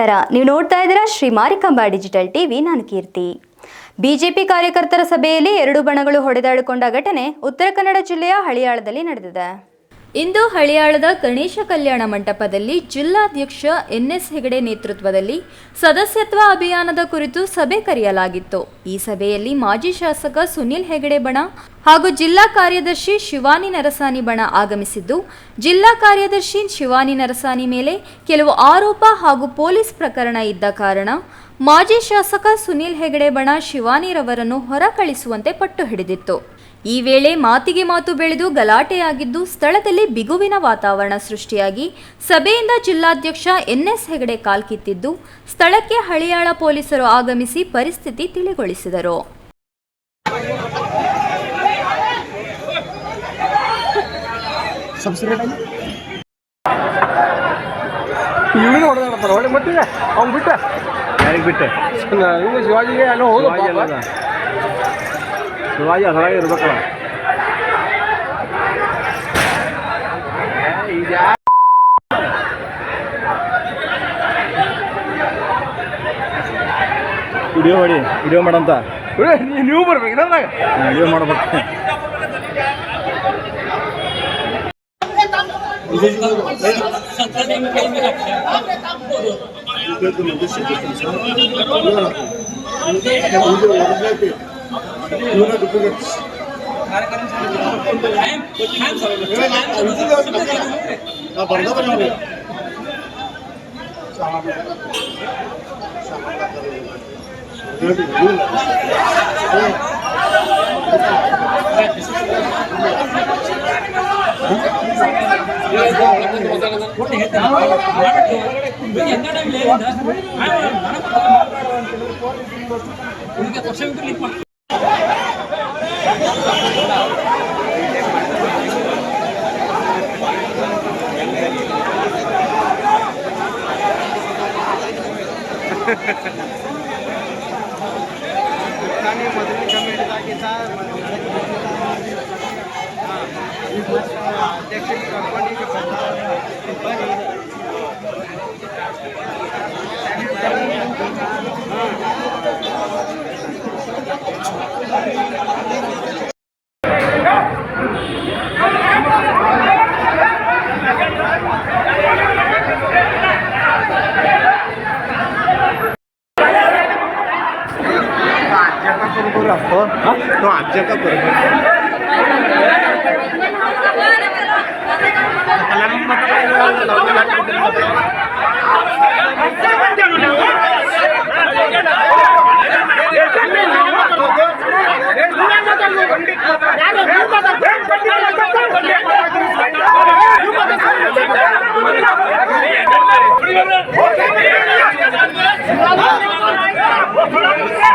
ನಮಸ್ಕಾರ. ನೀವು ನೋಡ್ತಾ ಇದ್ದೀರಾ ಶ್ರೀ ಮಾರಿಕಾಂಬಾ ಡಿಜಿಟಲ್ ಟಿವಿ. ನಾನು ಕೀರ್ತಿ. ಬಿಜೆಪಿ ಕಾರ್ಯಕರ್ತರ ಸಭೆಯಲ್ಲಿ ಎರಡು ಬಣಗಳು ಹೊಡೆದಾಡಿಕೊಂಡ ಘಟನೆ ಉತ್ತರ ಕನ್ನಡ ಜಿಲ್ಲೆಯ ಹಳಿಯಾಳದಲ್ಲಿ ನಡೆದಿದೆ. ಇಂದು ಹಳಿಯಾಳದ ಗಣೇಶ ಕಲ್ಯಾಣ ಮಂಟಪದಲ್ಲಿ ಜಿಲ್ಲಾಧ್ಯಕ್ಷ ಎನ್ಎಸ್ ಹೆಗಡೆ ನೇತೃತ್ವದಲ್ಲಿ ಸದಸ್ಯತ್ವ ಅಭಿಯಾನದ ಕುರಿತು ಸಭೆ ಕರೆಯಲಾಗಿತ್ತು. ಈ ಸಭೆಯಲ್ಲಿ ಮಾಜಿ ಶಾಸಕ ಸುನಿಲ್ ಹೆಗಡೆ ಬಣ ಹಾಗೂ ಜಿಲ್ಲಾ ಕಾರ್ಯದರ್ಶಿ ಶಿವಾನಿ ನರಸಾನಿ ಬಣ ಆಗಮಿಸಿದ್ದು, ಜಿಲ್ಲಾ ಕಾರ್ಯದರ್ಶಿ ಶಿವಾನಿ ನರಸಾನಿ ಮೇಲೆ ಕೆಲವು ಆರೋಪ ಹಾಗೂ ಪೊಲೀಸ್ ಪ್ರಕರಣ ಇದ್ದ ಕಾರಣ ಮಾಜಿ ಶಾಸಕ ಸುನಿಲ್ ಹೆಗಡೆ ಬಣ ಶಿವಾನಿರವರನ್ನು ಹೊರ ಕಳಿಸುವಂತೆ ಪಟ್ಟು ಹಿಡಿದಿತ್ತು. ಈ ವೇಳೆ ಮಾತಿಗೆ ಮಾತು ಬೆಳೆದು ಗಲಾಟೆಯಾಗಿದ್ದು ಸ್ಥಳದಲ್ಲಿ ಬಿಗುವಿನ ವಾತಾವರಣ ಸೃಷ್ಟಿಯಾಗಿ ಸಭೆಯಿಂದ ಜಿಲ್ಲಾಧ್ಯಕ್ಷ ಎನ್ಎಸ್ ಹೆಗಡೆ ಕಾಲ್ಕಿತ್ತಿದ್ದು ಸ್ಥಳಕ್ಕೆ ಹಳಿಯಾಳ ಪೊಲೀಸರು ಆಗಮಿಸಿ ಪರಿಸ್ಥಿತಿ ತಿಳಿಗೊಳಿಸಿದರು. ಬಿಟ್ಟೆ ಶಿವಾಜಿ ಅದರಾಗೆ ಇರ್ಬೇಕಲ್ಲ ವಿಡಿಯೋ ಮಾಡಿ ವಿಡಿಯೋ ಮಾಡಂತ ನೀವು ಬರ್ಬೇಕು ಇದ್ರಾಗ ವಿಡಿಯೋ ಮಾಡ್ಬೇಕು Do not duplicate. ఎంత టైం లేదు మనకు Yeah.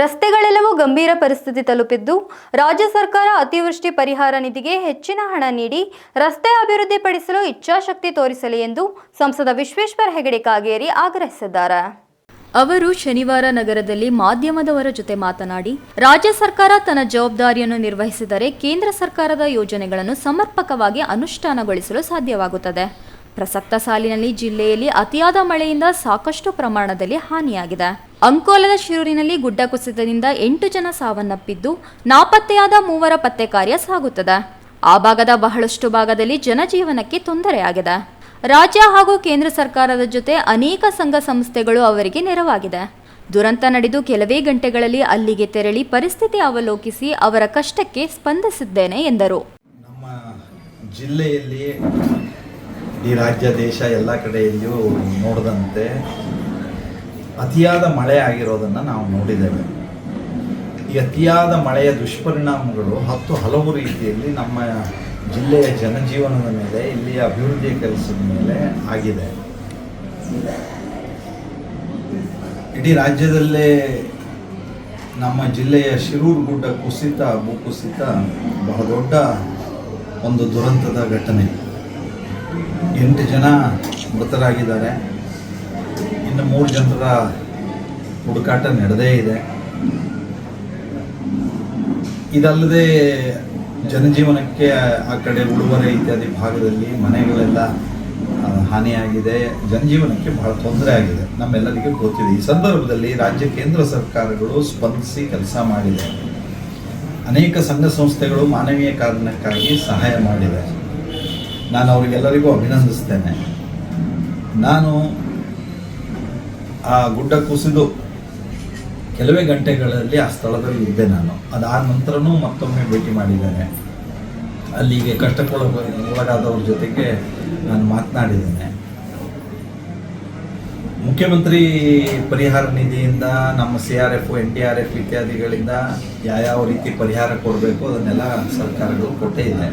ರಸ್ತೆಗಳೆಲ್ಲವೂ ಗಂಭೀರ ಪರಿಸ್ಥಿತಿ ತಲುಪಿದ್ದು, ರಾಜ್ಯ ಸರ್ಕಾರ ಅತಿವೃಷ್ಟಿ ಪರಿಹಾರ ನಿಧಿಗೆ ಹೆಚ್ಚಿನ ಹಣ ನೀಡಿ ರಸ್ತೆ ಅಭಿವೃದ್ಧಿಪಡಿಸಲು ಇಚ್ಛಾಶಕ್ತಿ ತೋರಿಸಲಿ ಎಂದು ಸಂಸದ ವಿಶ್ವೇಶ್ವರ ಹೆಗಡೆ ಕಾಗೇರಿ ಆಗ್ರಹಿಸಿದ್ದಾರೆ. ಅವರು ಶನಿವಾರ ನಗರದಲ್ಲಿ ಮಾಧ್ಯಮದವರ ಜೊತೆ ಮಾತನಾಡಿ, ರಾಜ್ಯ ಸರ್ಕಾರ ತನ್ನ ಜವಾಬ್ದಾರಿಯನ್ನು ನಿರ್ವಹಿಸಿದರೆ ಕೇಂದ್ರ ಸರ್ಕಾರದ ಯೋಜನೆಗಳನ್ನು ಸಮರ್ಪಕವಾಗಿ ಅನುಷ್ಠಾನಗೊಳಿಸಲು ಸಾಧ್ಯವಾಗುತ್ತದೆ. ಪ್ರಸಕ್ತ ಸಾಲಿನಲ್ಲಿ ಜಿಲ್ಲೆಯಲ್ಲಿ ಅತಿಯಾದ ಮಳೆಯಿಂದ ಸಾಕಷ್ಟು ಪ್ರಮಾಣದಲ್ಲಿ ಹಾನಿಯಾಗಿದೆ. ಅಂಕೋಲದ ಶಿರೂರಿನಲ್ಲಿ ಗುಡ್ಡ ಕುಸಿತದಿಂದ ಎಂಟು ಜನ ಸಾವನ್ನಪ್ಪಿದ್ದು, ನಾಪತ್ತೆಯಾದ ಮೂವರ ಪತ್ತೆ ಕಾರ್ಯ ಸಾಗುತ್ತದೆ. ಆ ಭಾಗದ ಬಹಳಷ್ಟು ಭಾಗದಲ್ಲಿ ಜನಜೀವನಕ್ಕೆ ತೊಂದರೆಯಾಗಿದೆ. ರಾಜ್ಯ ಹಾಗೂ ಕೇಂದ್ರ ಸರ್ಕಾರದ ಜೊತೆ ಅನೇಕ ಸಂಘ ಸಂಸ್ಥೆಗಳು ಅವರಿಗೆ ನೆರವಾಗಿದೆ. ದುರಂತ ನಡೆದು ಕೆಲವೇ ಗಂಟೆಗಳಲ್ಲಿ ಅಲ್ಲಿಗೆ ತೆರಳಿ ಪರಿಸ್ಥಿತಿ ಅವಲೋಕಿಸಿ ಅವರ ಕಷ್ಟಕ್ಕೆ ಸ್ಪಂದಿಸಿದ್ದೇನೆ ಎಂದರು. ನಮ್ಮ ಜಿಲ್ಲೆಯಲ್ಲಿ ಈ ರಾಜ್ಯ, ದೇಶ ಎಲ್ಲ ಕಡೆಯಲ್ಲಿಯೂ ನೋಡಿದಂತೆ ಅತಿಯಾದ ಮಳೆ ಆಗಿರೋದನ್ನು ನಾವು ನೋಡಿದ್ದೇವೆ. ಈ ಅತಿಯಾದ ಮಳೆಯ ದುಷ್ಪರಿಣಾಮಗಳು ಹತ್ತು ಹಲವು ರೀತಿಯಲ್ಲಿ ನಮ್ಮ ಜಿಲ್ಲೆಯ ಜನಜೀವನದ ಮೇಲೆ, ಇಲ್ಲಿಯ ಅಭಿವೃದ್ಧಿಯ ಕೆಲಸದ ಮೇಲೆ ಆಗಿದೆ. ಇಡೀ ರಾಜ್ಯದಲ್ಲೇ ನಮ್ಮ ಜಿಲ್ಲೆಯ ಶಿರೂರು ಗುಡ್ಡ ಕುಸಿತ, ಭೂಕುಸಿತ, ಬಹಳ ದೊಡ್ಡ ಒಂದು ದುರಂತದ ಘಟನೆ. ಎಂಟು ಜನ ಮೃತರಾಗಿದ್ದಾರೆ. ಇನ್ನು ಮೂರು ಜನರ ಹುಡುಕಾಟ ನಡೆದೇ ಇದೆ. ಇದಲ್ಲದೆ ಜನಜೀವನಕ್ಕೆ ಆ ಕಡೆ ಉಳುವರೆ ಇತ್ಯಾದಿ ಭಾಗದಲ್ಲಿ ಮನೆಗಳೆಲ್ಲ ಹಾನಿಯಾಗಿದೆ. ಜನಜೀವನಕ್ಕೆ ಬಹಳ ತೊಂದರೆ ಆಗಿದೆ. ನಮ್ಮೆಲ್ಲರಿಗೂ ಗೊತ್ತಿದೆ. ಈ ಸಂದರ್ಭದಲ್ಲಿ ರಾಜ್ಯ ಕೇಂದ್ರ ಸರ್ಕಾರಗಳು ಸ್ಪಂದಿಸಿ ಕೆಲಸ ಮಾಡಿದೆ. ಅನೇಕ ಸಂಘ ಸಂಸ್ಥೆಗಳು ಮಾನವೀಯ ಕಾರಣಕ್ಕಾಗಿ ಸಹಾಯ ಮಾಡಿದೆ ನಾನು ಅವರಿಗೆಲ್ಲರಿಗೂ ಅಭಿನಂದಿಸ್ತೇನೆ. ನಾನು ಆ ಗುಡ್ಡ ಕುಸಿದು ಕೆಲವೇ ಗಂಟೆಗಳಲ್ಲಿ ಆ ಸ್ಥಳದಲ್ಲಿ ಇದ್ದೆ ನಾನು. ಅದಾದ ನಂತರನೂ ಮತ್ತೊಮ್ಮೆ ಭೇಟಿ ಮಾಡಿದ್ದೇನೆ. ಅಲ್ಲಿಗೆ ಕಷ್ಟಕ್ಕೊಳ ಒಳಗಾದವ್ರ ಜೊತೆಗೆ ನಾನು ಮಾತನಾಡಿದ್ದೇನೆ. ಮುಖ್ಯಮಂತ್ರಿ ಪರಿಹಾರ ನಿಧಿಯಿಂದ ನಮ್ಮ C R F, N D R F ಇತ್ಯಾದಿಗಳಿಂದ ಯಾವ್ಯಾವ ರೀತಿ ಪರಿಹಾರ ಕೊಡಬೇಕು ಅದನ್ನೆಲ್ಲ ಸರ್ಕಾರಗಳು ಕೊಟ್ಟೇ ಇದೆ.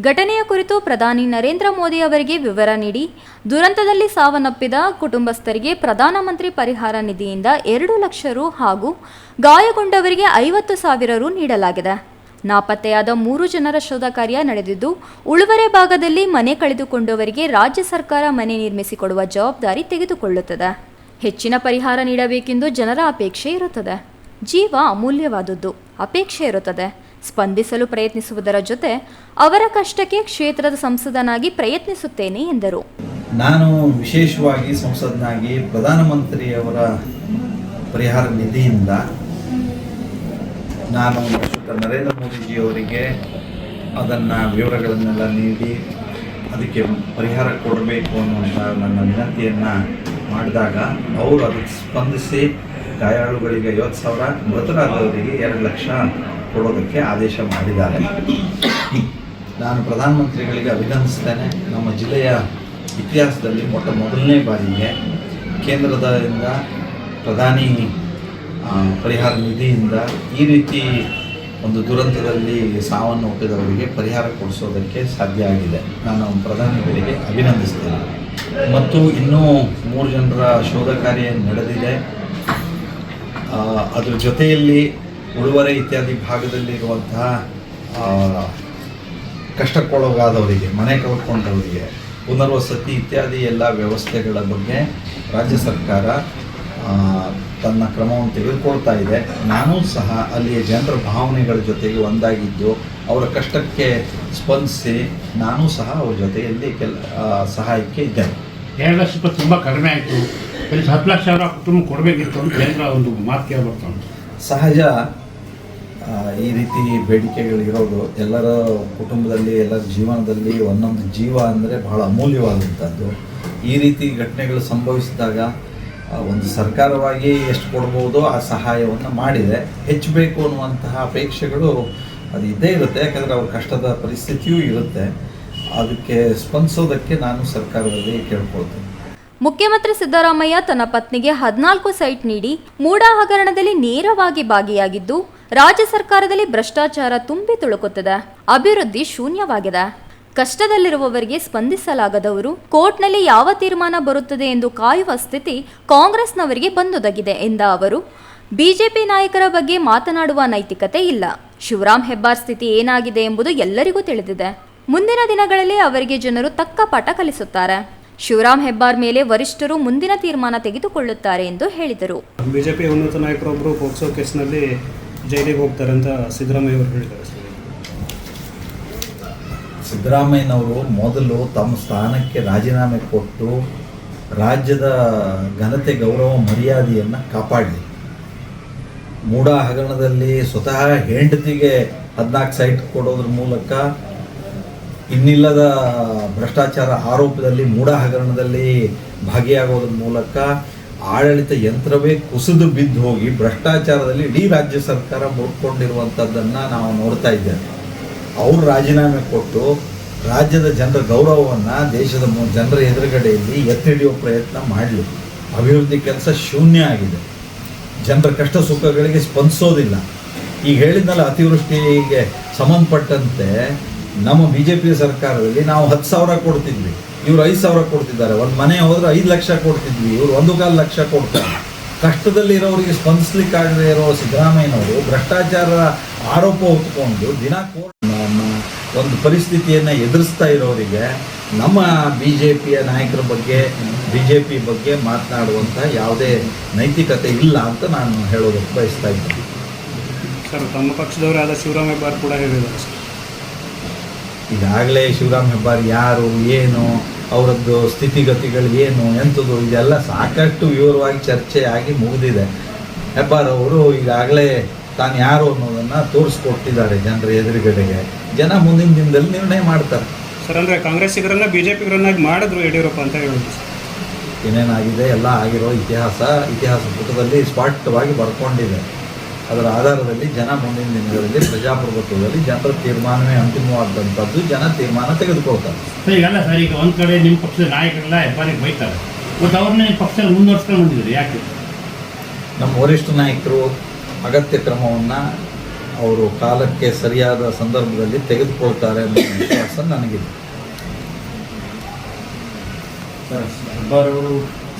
ಘಟನೆಯ ಕುರಿತು ಪ್ರಧಾನಿ ನರೇಂದ್ರ ಮೋದಿ ಅವರಿಗೆ ವಿವರ ನೀಡಿ, ದುರಂತದಲ್ಲಿ ಸಾವನ್ನಪ್ಪಿದ ಕುಟುಂಬಸ್ಥರಿಗೆ ಪ್ರಧಾನಮಂತ್ರಿ ಪರಿಹಾರ ನಿಧಿಯಿಂದ ಎರಡು ಲಕ್ಷ ರು ಹಾಗೂ ಗಾಯಗೊಂಡವರಿಗೆ ಐವತ್ತು ಸಾವಿರ ರು ನೀಡಲಾಗಿದೆ. ನಾಪತ್ತೆಯಾದ ಮೂರು ಜನರ ಶೋಧ ಕಾರ್ಯ ನಡೆದಿದ್ದು, ಉಳುವರೆ ಭಾಗದಲ್ಲಿ ಮನೆ ಕಳೆದುಕೊಂಡವರಿಗೆ ರಾಜ್ಯ ಸರ್ಕಾರ ಮನೆ ನಿರ್ಮಿಸಿಕೊಡುವ ಜವಾಬ್ದಾರಿ ತೆಗೆದುಕೊಳ್ಳುತ್ತದೆ. ಹೆಚ್ಚಿನ ಪರಿಹಾರ ನೀಡಬೇಕೆಂದು ಜನರ ಅಪೇಕ್ಷೆ ಇರುತ್ತದೆ. ಜೀವ ಅಮೂಲ್ಯವಾದದ್ದು. ಅಪೇಕ್ಷೆ ಇರುತ್ತದೆ. ಸ್ಪಂದಿಸಲು ಪ್ರಯತ್ನಿಸುವುದರ ಜೊತೆ ಅವರ ಕಷ್ಟಕ್ಕೆ ಕ್ಷೇತ್ರದ ಸಂಸದನಾಗಿ ಪ್ರಯತ್ನಿಸುತ್ತೇನೆ ಎಂದರು. ನಾನು ವಿಶೇಷವಾಗಿ ಸಂಸದನಾಗಿ ಪ್ರಧಾನಮಂತ್ರಿಯವರ ಪರಿಹಾರ ನಿಧಿಯಿಂದ ನಾನು ನರೇಂದ್ರ ಮೋದಿಜಿಯವರಿಗೆ ಅದನ್ನು ವಿವರಗಳನ್ನೆಲ್ಲ ನೀಡಿ ಅದಕ್ಕೆ ಪರಿಹಾರ ಕೊಡಬೇಕು ಅನ್ನುವಂಥ ನನ್ನ ವಿನಂತಿಯನ್ನು ಮಾಡಿದಾಗ ಅವರು ಅದಕ್ಕೆ ಸ್ಪಂದಿಸಿ ಗಾಯಾಳುಗಳಿಗೆ ಐವತ್ತು ಸಾವಿರ, ಮೃತರಾದವರಿಗೆ ಎರಡು ಲಕ್ಷ ಕೊಡೋದಕ್ಕೆ ಆದೇಶ ಮಾಡಿದ್ದಾರೆ. ನಾನು ಪ್ರಧಾನಮಂತ್ರಿಗಳಿಗೆ ಅಭಿನಂದಿಸ್ತೇನೆ. ನಮ್ಮ ಜಿಲ್ಲೆಯ ಇತಿಹಾಸದಲ್ಲಿ ಮೊಟ್ಟ ಮೊದಲನೇ ಬಾರಿಗೆ ಕೇಂದ್ರದಿಂದ ಪ್ರಧಾನಿ ಪರಿಹಾರ ನಿಧಿಯಿಂದ ಈ ರೀತಿ ಒಂದು ದುರಂತದಲ್ಲಿ ಸಾವನ್ನು ಒಪ್ಪಿದವರಿಗೆ ಪರಿಹಾರ ಕೊಡಿಸೋದಕ್ಕೆ ಸಾಧ್ಯ ಆಗಿದೆ. ನಾನು ಪ್ರಧಾನಿಗಳಿಗೆ ಅಭಿನಂದಿಸ್ತೇನೆ. ಮತ್ತು ಇನ್ನೂ ಮೂರು ಜನರ ಶೋಧ ಕಾರ್ಯ ನಡೆದಿದೆ. ಅದರ ಅದ್ರ ಜೊತೆಯಲ್ಲಿ ಉಳುವರೆ ಇತ್ಯಾದಿ ಭಾಗದಲ್ಲಿರುವಂತಹ ಕಷ್ಟಕ್ಕೊಳಗಾದವರಿಗೆ ಮನೆ ಕಳ್ಕೊಂಡವರಿಗೆ ಪುನರ್ವಸತಿ ಇತ್ಯಾದಿ ಎಲ್ಲ ವ್ಯವಸ್ಥೆಗಳ ಬಗ್ಗೆ ರಾಜ್ಯ ಸರ್ಕಾರ ತನ್ನ ಕ್ರಮವನ್ನು ತೆಗೆದುಕೊಳ್ತಾ ಇದೆ. ನಾನೂ ಸಹ ಅಲ್ಲಿಯ ಜನರ ಭಾವನೆಗಳ ಜೊತೆಗೆ ಒಂದಾಗಿದ್ದು ಅವರ ಕಷ್ಟಕ್ಕೆ ಸ್ಪಂದಿಸಿ ನಾನೂ ಸಹ ಅವ್ರ ಜೊತೆಯಲ್ಲಿ ಕೆಲ ಸಹಾಯಕ್ಕೆ ಇದ್ದೇನೆ. ಎರಡು ಲಕ್ಷ ರೂಪಾಯಿ ತುಂಬ ಕಡಿಮೆ ಆಯಿತು. ಹತ್ತು ಲಕ್ಷ ಸಾವಿರ ಕುಟುಂಬ ಕೊಡಬೇಕಿತ್ತು ಅಂತ ಕೇಂದ್ರ ಒಂದು ಮಾತು ಕೇಳ್ಬರ್ತಾನೆ ಸಹಜ ಈ ರೀತಿ ಬೇಡಿಕೆಗಳಿರೋದು ಎಲ್ಲರ ಕುಟುಂಬದಲ್ಲಿ, ಎಲ್ಲರ ಜೀವನದಲ್ಲಿ ಒಂದೊಂದು ಜೀವ ಅಂದರೆ ಬಹಳ ಅಮೂಲ್ಯವಾದಂಥದ್ದು. ಈ ರೀತಿ ಘಟನೆಗಳು ಸಂಭವಿಸಿದಾಗ ಒಂದು ಸರ್ಕಾರವಾಗಿ ಎಷ್ಟು ಕೊಡ್ಬೋದು, ಆ ಸಹಾಯವನ್ನು ಮಾಡಿದೆ ಹೆಚ್ಚು ಬೇಕು ಅನ್ನುವಂತಹ ಅಪೇಕ್ಷೆಗಳು ಅದು ಇದ್ದೇ ಇರುತ್ತೆ. ಯಾಕಂದರೆ ಅವ್ರ ಕಷ್ಟದ ಪರಿಸ್ಥಿತಿಯೂ ಇರುತ್ತೆ. ಅದಕ್ಕೆ ಸ್ಪಂದಿಸೋದಕ್ಕೆ ನಾನು ಸರ್ಕಾರದಲ್ಲಿ ಕೇಳ್ಕೊಳ್ತೇನೆ. ಮುಖ್ಯಮಂತ್ರಿ ಸಿದ್ದರಾಮಯ್ಯ ತನ್ನ ಪತ್ನಿಗೆ ಹದಿನಾಲ್ಕು ಸೈಟ್ ನೀಡಿ, ಮೂಡಾ ಹಗರಣದಲ್ಲಿ ನೇರವಾಗಿ ಭಾಗಿಯಾಗಿದ್ದು ರಾಜ್ಯ ಸರ್ಕಾರದಲ್ಲಿ ಭ್ರಷ್ಟಾಚಾರ ತುಂಬಿ ತುಳುಕುತ್ತದೆ. ಅಭಿವೃದ್ಧಿ ಶೂನ್ಯವಾಗಿದೆ. ಕಷ್ಟದಲ್ಲಿರುವವರಿಗೆ ಸ್ಪಂದಿಸಲಾಗದವರು ಕೋರ್ಟ್ನಲ್ಲಿ ಯಾವ ತೀರ್ಮಾನ ಬರುತ್ತದೆ ಎಂದು ಕಾಯುವ ಸ್ಥಿತಿ ಕಾಂಗ್ರೆಸ್ನವರಿಗೆ ಬಂದೊದಗಿದೆ ಎಂದ ಅವರು, ಬಿಜೆಪಿ ನಾಯಕರ ಬಗ್ಗೆ ಮಾತನಾಡುವ ನೈತಿಕತೆ ಇಲ್ಲ. ಶಿವರಾಮ್ ಹೆಬ್ಬಾರ್ ಸ್ಥಿತಿ ಏನಾಗಿದೆ ಎಂಬುದು ಎಲ್ಲರಿಗೂ ತಿಳಿದಿದೆ. ಮುಂದಿನ ದಿನಗಳಲ್ಲಿ ಅವರಿಗೆ ಜನರು ತಕ್ಕ ಪಾಠ ಕಲಿಸುತ್ತಾರೆ. ಶಿವರಾಮ್ ಹೆಬ್ಬಾರ್ ಮೇಲೆ ವರಿಷ್ಠರು ಮುಂದಿನ ತೀರ್ಮಾನ ತೆಗೆದುಕೊಳ್ಳುತ್ತಾರೆ ಎಂದು ಹೇಳಿದರು. ಬಿಜೆಪಿ ಉನ್ನತ ನಾಯಕರೊಬ್ಬರು ಜೈಲಿಗೆ ಹೋಗ್ತಾರೆ ಅಂತ ಸಿದ್ದರಾಮಯ್ಯ ಅವರು ಹೇಳಿದ್ದಾರೆ ಸಿದ್ದರಾಮಯ್ಯನವರು ಮೊದಲು ತಮ್ಮ ಸ್ಥಾನಕ್ಕೆ ರಾಜೀನಾಮೆ ಕೊಟ್ಟು ರಾಜ್ಯದ ಘನತೆ, ಗೌರವ, ಮರ್ಯಾದೆಯನ್ನು ಕಾಪಾಡಲಿ. ಮೂಡ ಹಗರಣದಲ್ಲಿ ಸ್ವತಃ ಹೆಂಡತಿಗೆ ಹದಿನಾಲ್ಕು ಸೈಟ್ ಕೊಡೋದ್ರ ಮೂಲಕ ಇನ್ನಿಲ್ಲದ ಭ್ರಷ್ಟಾಚಾರ ಆರೋಪದಲ್ಲಿ ಮೂಡ ಹಗರಣದಲ್ಲಿ ಭಾಗಿಯಾಗೋದ್ರ ಮೂಲಕ ಆಡಳಿತ ಯಂತ್ರವೇ ಕುಸಿದು ಬಿದ್ದು ಹೋಗಿ ಭ್ರಷ್ಟಾಚಾರದಲ್ಲಿ ಇಡೀ ರಾಜ್ಯ ಸರ್ಕಾರ ಮುಡ್ಕೊಂಡಿರುವಂಥದ್ದನ್ನು ನಾವು ನೋಡ್ತಾ ಇದ್ದೇವೆ. ಅವರು ರಾಜೀನಾಮೆ ಕೊಟ್ಟು ರಾಜ್ಯದ ಜನರ ಗೌರವವನ್ನು ದೇಶದ ಜನರ ಎದುರುಗಡೆಯಲ್ಲಿ ಎತ್ತಿಡಿಯೋ ಪ್ರಯತ್ನ ಮಾಡಲಿ. ಅಭಿವೃದ್ಧಿ ಕೆಲಸ ಶೂನ್ಯ ಆಗಿದೆ. ಜನರ ಕಷ್ಟ ಸುಖಗಳಿಗೆ ಸ್ಪಂದಿಸೋದಿಲ್ಲ. ಈಗ ಹೇಳಿದ್ನಲ್ಲ, ಅತಿವೃಷ್ಟಿಗೆ ಸಂಬಂಧಪಟ್ಟಂತೆ ನಮ್ಮ ಬಿ ಜೆ ಪಿ ಸರ್ಕಾರದಲ್ಲಿ ನಾವು ಹತ್ತು ಸಾವಿರ ಕೊಡ್ತಿದ್ವಿ. ಇವ್ರು ಐದು ಸಾವಿರ ಕೊಡ್ತಿದ್ದಾರೆ. ಒಂದು ಮನೆ ಹೋದ್ರೆ ಐದು ಲಕ್ಷ ಕೊಡ್ತಿದ್ವಿ. ಇವ್ರು ಒಂದು ಕಾಲು ಲಕ್ಷ ಕೊಡ್ತಾರೆ. ಕಷ್ಟದಲ್ಲಿರೋರಿಗೆ ಸ್ಪಂದಿಸ್ಲಿಕ್ಕಾಗದೇ ಇರೋ ಸಿದ್ದರಾಮಯ್ಯನವರು ಭ್ರಷ್ಟಾಚಾರ ಆರೋಪ ಹೊತ್ಕೊಂಡು ದಿನ ಒಂದು ಪರಿಸ್ಥಿತಿಯನ್ನು ಎದುರಿಸ್ತಾ ಇರೋರಿಗೆ ನಮ್ಮ ಬಿ ಜೆ ಪಿಯ ನಾಯಕರ ಬಗ್ಗೆ ಬಿ ಜೆ ಪಿ ಬಗ್ಗೆ ಮಾತನಾಡುವಂಥ ಯಾವುದೇ ನೈತಿಕತೆ ಇಲ್ಲ ಅಂತ ನಾನು ಹೇಳೋದಕ್ಕೆ ಬಯಸ್ತಾ ಇದ್ದೀನಿ. ಸರ್ ತಮ್ಮ ಪಕ್ಷದವರಾದ ಆದ ಶಿವರಾಮ್ ಹೆಬ್ಬಾರ್ ಕೂಡ ಹೇಳಿದ್ದಾರೆ. ಈಗಾಗಲೇ ಶಿವರಾಮ್ ಹೆಬ್ಬಾರ್ ಯಾರು ಏನು ಅವರದ್ದು ಸ್ಥಿತಿಗತಿಗಳು ಏನು ಎಂಥದ್ದು ಇದೆಲ್ಲ ಸಾಕಷ್ಟು ವಿವರವಾಗಿ ಚರ್ಚೆ ಆಗಿ ಮುಗಿದಿದೆ. ಹೆಬ್ಬಾರ್ ಅವರು ಈಗಾಗಲೇ ತಾನು ಯಾರು ಅನ್ನೋದನ್ನು ತೋರಿಸ್ಕೊಟ್ಟಿದ್ದಾರೆ ಜನರ ಎದುರುಗಡೆಗೆ. ಜನ ಮುಂದಿನ ದಿನದಲ್ಲಿ ನಿರ್ಣಯ ಮಾಡ್ತಾರೆ. ಸರ್ ಅಂದರೆ ಕಾಂಗ್ರೆಸ್ಸಿಗರನ್ನ ಬಿ ಜೆ ಪಿಗರನ್ನಾಗಿ ಮಾಡಿದ್ರು ಯಡಿಯೂರಪ್ಪ ಅಂತ ಹೇಳಿದ್ರು. ಏನೇನಾಗಿದೆ ಎಲ್ಲ ಆಗಿರೋ ಇತಿಹಾಸ ಇತಿಹಾಸ ಪುಟದಲ್ಲಿ ಸ್ಪಷ್ಟವಾಗಿ ಬರ್ಕೊಂಡಿದೆ. ಅದರ ಆಧಾರದಲ್ಲಿ ಜನ ಮುಂದಿನ ದಿನಗಳಲ್ಲಿ ಪ್ರಜಾಪ್ರಭುತ್ವದಲ್ಲಿ ಜನರ ತೀರ್ಮಾನವೇ ಅಂತಿಮವಾದಂಥದ್ದು. ಜನ ತೀರ್ಮಾನ ತೆಗೆದುಕೊಳ್ತಾರೆ. ಸರ್ ಈಗಲ್ಲ ಸರ್ ಈಗ ಒಂದು ಕಡೆ ನಿಮ್ಮ ಪಕ್ಷದ ನಾಯಕರೆಲ್ಲ ಹೆಬ್ಬಾರಿಗೆ ಬೈತಾರೆ. ಬಟ್ ಅವ್ರನ್ನ ಪಕ್ಷ ಪಕ್ಷದಲ್ಲಿ ಮುಂದುವರ್ಸ್ಕೊಂಡು ಬಂದಿದ್ದಾರೆ ಯಾಕೆ? ನಮ್ಮ ವರಿಷ್ಠ ನಾಯಕರು ಅಗತ್ಯ ಕ್ರಮವನ್ನು ಅವರು ಕಾಲಕ್ಕೆ ಸರಿಯಾದ ಸಂದರ್ಭದಲ್ಲಿ ತೆಗೆದುಕೊಳ್ತಾರೆ ಅನ್ನೋ ವಿಶ್ವಾಸ ನನಗಿದೆ.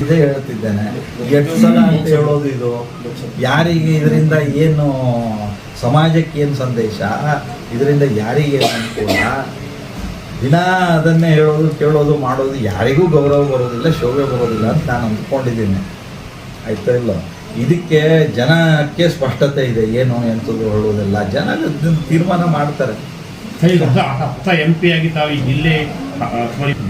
ಇದೇ ಹೇಳುತ್ತಿದ್ದೇನೆ. ಎಷ್ಟು ಸಲ ಅಂತ ಹೇಳೋದು ಇದು. ಯಾರಿಗೆ ಇದರಿಂದ ಏನು ಸಮಾಜಕ್ಕೆ ಏನು ಸಂದೇಶ ಇದರಿಂದ ಯಾರಿಗೆ ಏನು ಅನುಕೂಲ ದಿನ ಅದನ್ನೇ ಹೇಳೋದು ಕೇಳೋದು ಮಾಡೋದು ಯಾರಿಗೂ ಗೌರವ ಬರೋದಿಲ್ಲ ಶೋಭೆ ಬರೋದಿಲ್ಲ ಅಂತ ನಾನು ಅಂದ್ಕೊಂಡಿದ್ದೀನಿ. ಆಯ್ತಾ ಇಲ್ಲ? ಇದಕ್ಕೆ ಜನಕ್ಕೆ ಸ್ಪಷ್ಟತೆ ಇದೆ. ಏನು ಎಂಥದ್ದು ಹೇಳೋದಿಲ್ಲ. ಜನ ತೀರ್ಮಾನ ಮಾಡ್ತಾರೆ. ಎಂ ಪಿ ಆಗಿ ತಾವು ಈ ಜಿಲ್ಲೆ ಆ, sorry,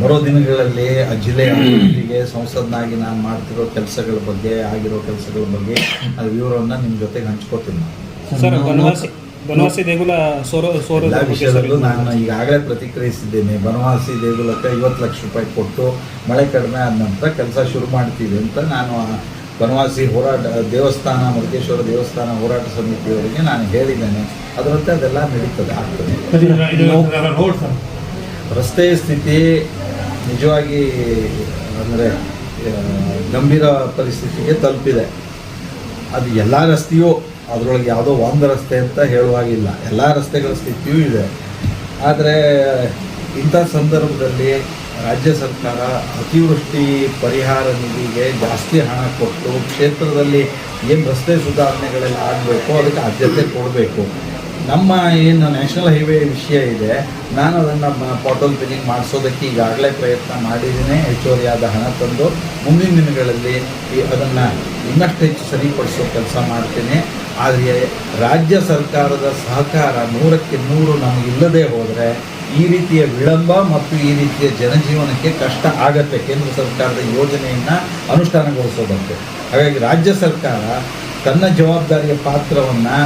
ಬರೋ ದಿನಗಳಲ್ಲಿ ಆ ಜಿಲ್ಲೆಯ ಅಭಿವೃದ್ಧಿಗೆ ಸಂಸದನಾಗಿ ನಾನು ಮಾಡ್ತಿರೋ ಕೆಲಸಗಳ ಬಗ್ಗೆ ಆಗಿರೋ ಕೆಲಸಗಳ ಬಗ್ಗೆ ಅದು ವಿವರವನ್ನ ನಿಮ್ಮ ಜೊತೆಗೆ ಹಂಚ್ಕೋತೀನಿ ನಾನು ಸರ್ ಬನವಾಸಿ ಬನವಾಸಿ ದೇಗುಲ ಸೋರೋ ಸರ್ ವಿಷಯದಲ್ಲೂ ನಾನು ಈಗಾಗಲೇ ಪ್ರತಿಕ್ರಿಯಿಸಿದ್ದೇನೆ ಬನವಾಸಿ ದೇಗುಲಕ್ಕೆ ಐವತ್ತು ಲಕ್ಷ ರೂಪಾಯಿ ಕೊಟ್ಟು ಮಳೆ ಕಡಿಮೆ ಆದ ನಂತರ ಕೆಲಸ ಶುರು ಮಾಡ್ತೀವಿ ಅಂತ ನಾನು ಆ ಬನವಾಸಿ ಹೋರಾಟ ದೇವಸ್ಥಾನ ಮುರುಗೇಶ್ವರ ದೇವಸ್ಥಾನ ಹೋರಾಟ ಸಮಿತಿಯವರಿಗೆ ನಾನು ಹೇಳಿದ್ದೇನೆ ಅದರಂತೆ ಅದೆಲ್ಲ ನಡೀತದೆ ಆಗ್ತದೆ ರಸ್ತೆಯ ಸ್ಥಿತಿ ನಿಜವಾಗಿ, ಅಂದರೆ ಗಂಭೀರ ಪರಿಸ್ಥಿತಿಗೆ ತಲುಪಿದೆ. ಅದು ಎಲ್ಲ ರಸ್ತೆಯೂ ಅದರೊಳಗೆ ಯಾವುದೋ ಒಂದು ರಸ್ತೆ ಅಂತ ಹೇಳುವಾಗಿಲ್ಲ ಎಲ್ಲ ರಸ್ತೆಗಳ ಸ್ಥಿತಿಯೂ ಇದೆ. ಆದರೆ, ಇಂಥ ಸಂದರ್ಭದಲ್ಲಿ ರಾಜ್ಯ ಸರ್ಕಾರ ಅತಿವೃಷ್ಟಿ ಪರಿಹಾರ ನಿಧಿಗೆ ಜಾಸ್ತಿ ಹಣ ಕೊಟ್ಟು ಕ್ಷೇತ್ರದಲ್ಲಿ ಏನು ರಸ್ತೆ ಸುಧಾರಣೆಗಳೆಲ್ಲ ಆಗಬೇಕು, ಅದಕ್ಕೆ ಆದ್ಯತೆ ಕೊಡಬೇಕು. ನಮ್ಮ ಏನು ನ್ಯಾಷನಲ್ ಹೈವೇ ವಿಷಯ ಇದೆ, ನಾನು ಅದನ್ನು ಪಾಟೋಲ್ ಬಿಲ್ಲಿಂಗ್ ಮಾಡಿಸೋದಕ್ಕೆ ಈಗಾಗಲೇ ಪ್ರಯತ್ನ ಮಾಡಿದ್ದೀನಿ. ಹೆಚ್ಚುವರಿಯಾದ ಹಣ ತಂದು ಮುಂದಿನ ದಿನಗಳಲ್ಲಿ ಈ ಅದನ್ನು ಇನ್ನಷ್ಟು ಹೆಚ್ಚು ಸರಿಪಡಿಸೋ ಕೆಲಸ ಮಾಡ್ತೀನಿ. ಆದರೆ ರಾಜ್ಯ ಸರ್ಕಾರದ ಸಹಕಾರ ನೂರಕ್ಕೆ ನೂರು ನಮಗಿಲ್ಲದೆ ಹೋದರೆ ಈ ರೀತಿಯ ವಿಳಂಬ ಮತ್ತು ಈ ರೀತಿಯ ಜನಜೀವನಕ್ಕೆ ಕಷ್ಟ ಆಗತ್ತೆ ಕೇಂದ್ರ ಸರ್ಕಾರದ ಯೋಜನೆಯನ್ನು ಅನುಷ್ಠಾನಗೊಳಿಸೋದಂತೆ ಹಾಗಾಗಿ ರಾಜ್ಯ ಸರ್ಕಾರ ತನ್ನ ಜವಾಬ್ದಾರಿಯ ಪಾತ್ರವನ್ನು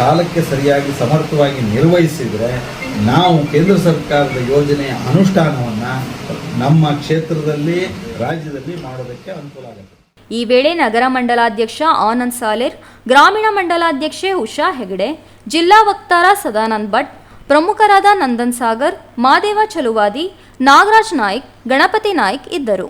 ಕಾಲಕ್ಕೆ ಸರಿಯಾಗಿ ಸಮರ್ಥವಾಗಿ ನಿರ್ವಹಿಸಿದರೆ ನಾವು ಕೇಂದ್ರ ಸರ್ಕಾರದ ಯೋಜನೆಯ ಅನುಷ್ಠಾನವನ್ನು ನಮ್ಮ ಕ್ಷೇತ್ರದಲ್ಲಿ, ರಾಜ್ಯದಲ್ಲಿ ಮಾಡೋದಕ್ಕೆ ಅನುಕೂಲ ಆಗುತ್ತೆ. ಈ ವೇಳೆ ನಗರ ಮಂಡಲಾಧ್ಯಕ್ಷ ಆನಂದ್ ಸಾಲೇರ್, ಗ್ರಾಮೀಣ ಮಂಡಲಾಧ್ಯಕ್ಷೆ ಉಷಾ ಹೆಗಡೆ, ಜಿಲ್ಲಾ ವಕ್ತಾರ ಸದಾನಂದ್ ಭಟ್, ಪ್ರಮುಖರಾದ ನಂದನ್ ಸಾಗರ್, ಮಾದೇವ ಚಲುವಾದಿ, ನಾಗರಾಜ್ ನಾಯ್ಕ್, ಗಣಪತಿ ನಾಯ್ಕ್ ಇದ್ದರು.